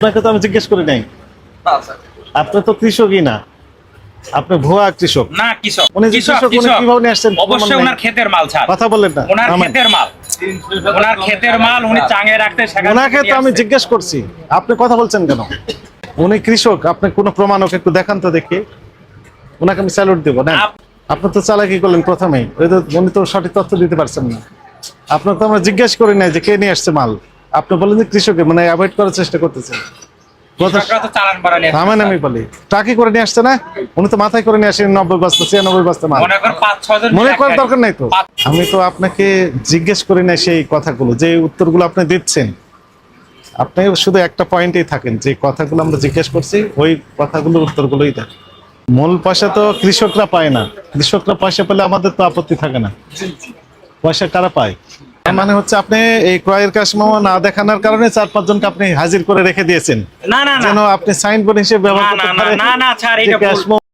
আপনাকে তো আমি জিজ্ঞেস করি নাই। আপনি তো কৃষকই না। আপনি ভুয়া কৃষক। না কৃষক। উনি কৃষক উনি কীভাবে নিয়ে আসছেন? অবশ্যই ওনার ক্ষেতের মাল ছাড় কথা বললেন না ওনার ক্ষেতের মাল। ওনার ক্ষেতের মাল উনি চাঙে রাখতে ওনাকে তো আমি জিজ্ঞেস করছি আপনি কথা বলছেন কেন? উনি কৃষক আপনি কোনো প্রমাণ ওকে একটু দেখান তো দেখি। ওনাকে আমি স্যালুট দেবো না আপনি তো চালাকি করলেন প্রথমেই। ওই তো উনি তো সঠিক তথ্য দিতে পারছেন না। আপনার তো আমরা জিজ্ঞেস করি নাই যে কে নিয়ে আসছে মাল। আপনি বলেন যে কৃষকে মানে অ্যাভয়েড করার চেষ্টা করতেছেন। থামেন আমি বলি। করে নিয়ে আসছে না? উনি তো মাথায় করে নিয়ে আসেন নব্বই বস্তা ছিয়ানব্বই বস্তা মাল। মনে করেন পাঁচ ছজন মিলে করার দরকার নাই তো। আমি তো আপনাকে জিজ্ঞেস করি না সেই কথাগুলো যে উত্তরগুলো আপনি দিচ্ছেন। আপনি শুধু একটা পয়েন্টেই থাকেন যে কথাগুলো আমরা জিজ্ঞেস করছি ওই কথাগুলোর উত্তরগুলোই দেন। মূল পয়সা তো কৃষকরা পায় না। কৃষকরা পয়সা পেলে আমাদের তো আপত্তি থাকে না। পয়সা কারা পায়? মানে হচ্ছে আপনি এই ক্রয়ের কাশমা না দেখানোর কারণে চার পাঁচজনকে আপনি হাজির করে রেখে দিয়েছেন না না আপনি যেন আপনি সাইনবোর্ড হিসেবে ব্যবহার না, করতে না, না, পারেন না, না, স্যার, এটা ভুল। cash memo